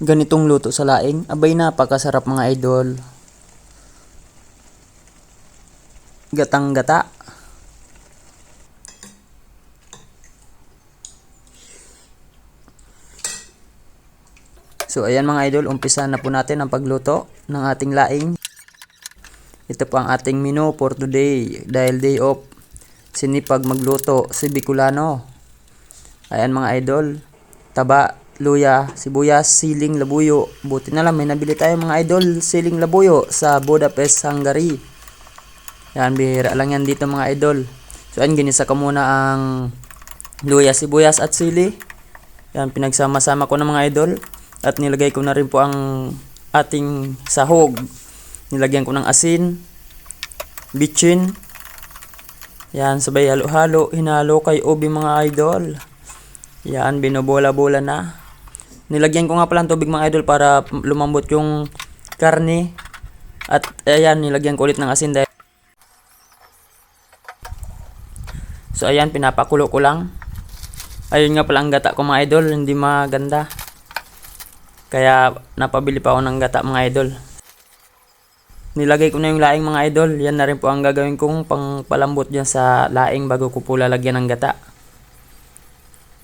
ganitong luto sa laing. Abay napakasarap mga idol. Gatang gata. So ayan mga idol, umpisa na po natin ang pagluto ng ating laing. Ito po ang ating menu for today dahil day off. Sinipag magluto si Bicolano. Ayan mga idol, taba, luya, sibuyas, siling, labuyo. Buti na lang may nabili tayo mga idol, siling labuyo sa Budapest, Hungary. Yan, bihira lang yan dito mga idol. So ayan, ginisa ko muna ang luya, sibuyas at sili. Yan, pinagsama-sama ko na mga idol. At nilagay ko na rin po ang ating sahog. Nilagyan ko ng asin, bitchin. Yan, sabay halo-halo, hinalo kay Obi mga idol. Yan, binobola-bola na. Nilagyan ko nga pala ng tubig mga idol para lumambot yung karne. At ayan, nilagyan ko ulit ng asin dahil So ayan, pinapakulo ko lang. Ayun nga pala ang gata ko mga idol, hindi maganda. Kaya napabili pa ako ng gata mga idol. Nilagay ko na yung laing mga idol. Yan na rin po ang gagawin kong pangpalambot dyan sa laing bago ko po lalagyan ng gata.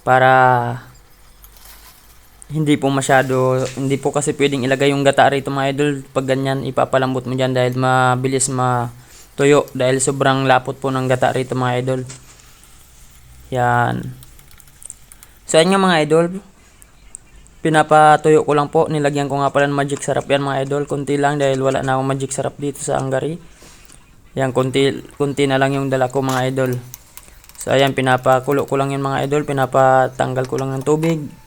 Para hindi po masyado, hindi po kasi pwedeng ilagay yung gata rito mga idol. Pag ganyan, ipapalambot mo dyan dahil mabilis matuyo. Dahil sobrang lapot po ng gata rito mga idol. Yan. So, yan nga mga idol. Pinapatuyo ko lang po. Nilagyan ko nga pala ng magic sarap yan mga idol. Kunti lang dahil wala na akong magic sarap dito sa Hungary. Yan, kunti, kunti na lang yung dala ko mga idol. So, ayan, pinapakulo ko lang yung mga idol. Pinapatanggal ko lang ng tubig.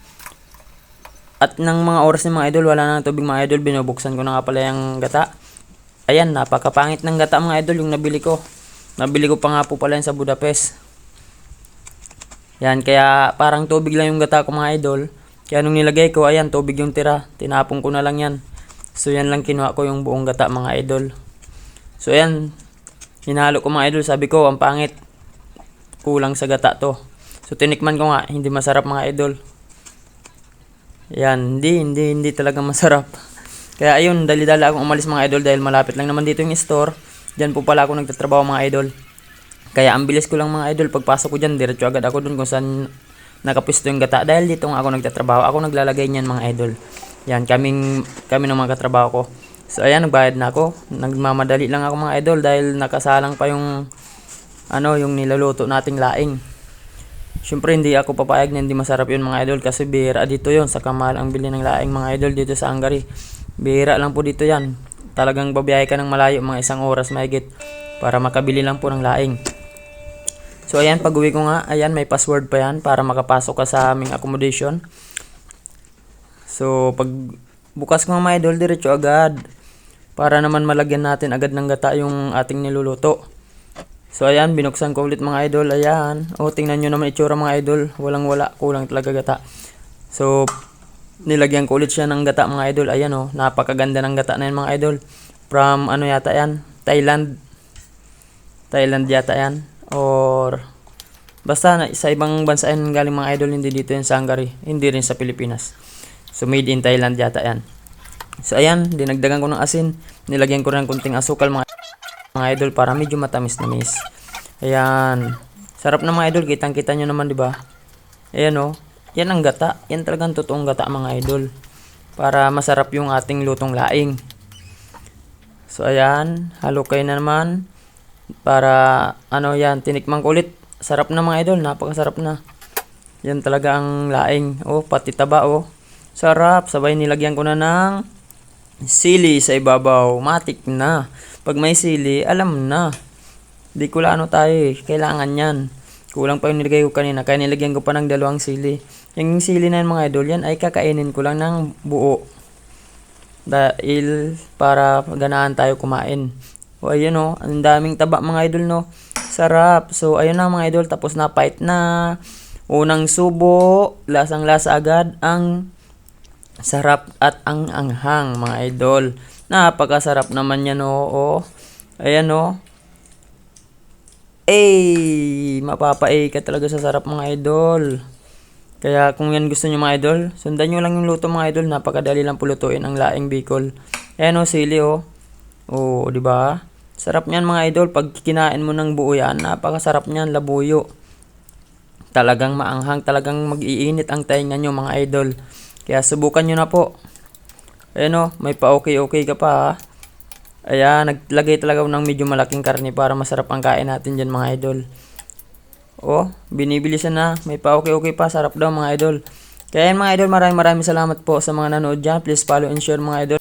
At ng mga oras ng mga idol, wala na ng tubig mga idol. Binubuksan ko na nga pala yung gata. Ayan, napakapangit ng gata mga idol yung nabili ko. Nabili ko pa nga po pala yan sa Budapest. Yan, kaya parang tubig lang yung gata ko mga idol. Kaya nung nilagay ko, ayan, tubig yung tira. Tinapon ko na lang yan. So, yan lang kinuha ko yung buong gata mga idol. So, ayan, hinalo ko mga idol. Sabi ko, ang pangit. Kulang sa gata to. So, tinikman ko nga, hindi masarap mga idol. Yan, hindi, hindi, hindi talaga masarap. Kaya ayun, dali-dala akong umalis mga idol dahil malapit lang naman dito yung store. Diyan po pala ako nagtatrabaho mga idol. Kaya ang bilis ko lang mga idol, pagpasok ko dyan, diretso agad ako dun kung saan nakapisto yung gata. Dahil dito nga ako nagtatrabaho, ako naglalagay niyan mga idol. Yan, kaming, kami ng mga katrabaho ko. So ayan, nagbayad na ako. Nagmamadali lang ako mga idol dahil nakasalang pa yung ano, yung niluluto nating laing. Siyempre hindi ako papayag na hindi masarap yun mga idol kasi bihira dito yon sa kamal ang bili ng laing mga idol dito sa Hungary. Bihira lang po dito yan. Talagang babiyahe ka ng malayo mga isang oras mahigit para makabili lang po ng laing. So ayan, pag uwi ko nga, ayan may password pa yan para makapasok ka sa aming accommodation. So pag bukas ko mga idol, diretso agad. Para naman malagyan natin agad ng gata yung ating niluluto. So ayan, binuksan ko ulit mga idol. Ayan. O tingnan nyo naman itsura mga idol. Walang wala, kulang talaga gata. So nilagyan ko ulit siya ng gata mga idol. Ayan o, napakaganda ng gata na yan mga idol. From ano yata yan? Thailand. Thailand yata yan. Or basta na, sa ibang bansa yan galing mga idol. Hindi dito yan sa Hungary. Hindi rin sa Pilipinas. So made in Thailand yata yan. So ayan, dinagdagan ko ng asin. Nilagyan ko rin ng kunting asukal mga mga idol para medyo matamis-tamis. Ayan. Sarap na mga idol, kitang-kita nyo naman, di ba? Ayan oh. Yan ang gata. Yan talagang totoong gata mga idol. Para masarap yung ating lutong laing. So ayan, halo kayo na naman. Para ano yan, tinikman ko ulit. Sarap na mga idol, napakasarap na. Yan talaga ang laing. Oh, pati taba oh. Sarap. Sabay nilagyan ko na ng sili sa ibabaw. Matik na. Pag may sili, alam na. Di ko ano tayo eh. Kailangan yan. Kulang pa yung nilagay ko kanina. Kaya nilagyan ko pa ng dalawang sili. Yung sili na yan mga idol, yan ay kakainin ko lang ng buo. Dahil para ganahan tayo kumain. O ayun o, ang daming taba mga idol no. Sarap. So ayun na mga idol, tapos na fight na. Unang subo, lasang lasa agad ang sarap at ang anghang mga idol. Napakasarap naman yan oo. Ayan o. Eh, mapapa ka talaga sa sarap mga idol. Kaya kung yan gusto nyo mga idol, sundan nyo lang yung luto mga idol. Napakadali lang pulutuin ang laing bicol. Ayan o, sili o. Oo, di ba? Sarap niyan mga idol. Pag kinain mo ng buo yan, napakasarap niyan, labuyo. Talagang maanghang, talagang mag-iinit ang tainga nyo mga idol. Kaya subukan nyo na po. Ayan o, may pa-okay-okay ka pa ha. Ayan, naglagay talaga ng medyo malaking karne para masarap ang kain natin dyan mga idol. Oh, binibilisan na. May pa okay-okay pa. Sarap daw mga idol. Kaya yan mga idol, maraming maraming salamat po sa mga nanood dyan. Please follow and share mga idol.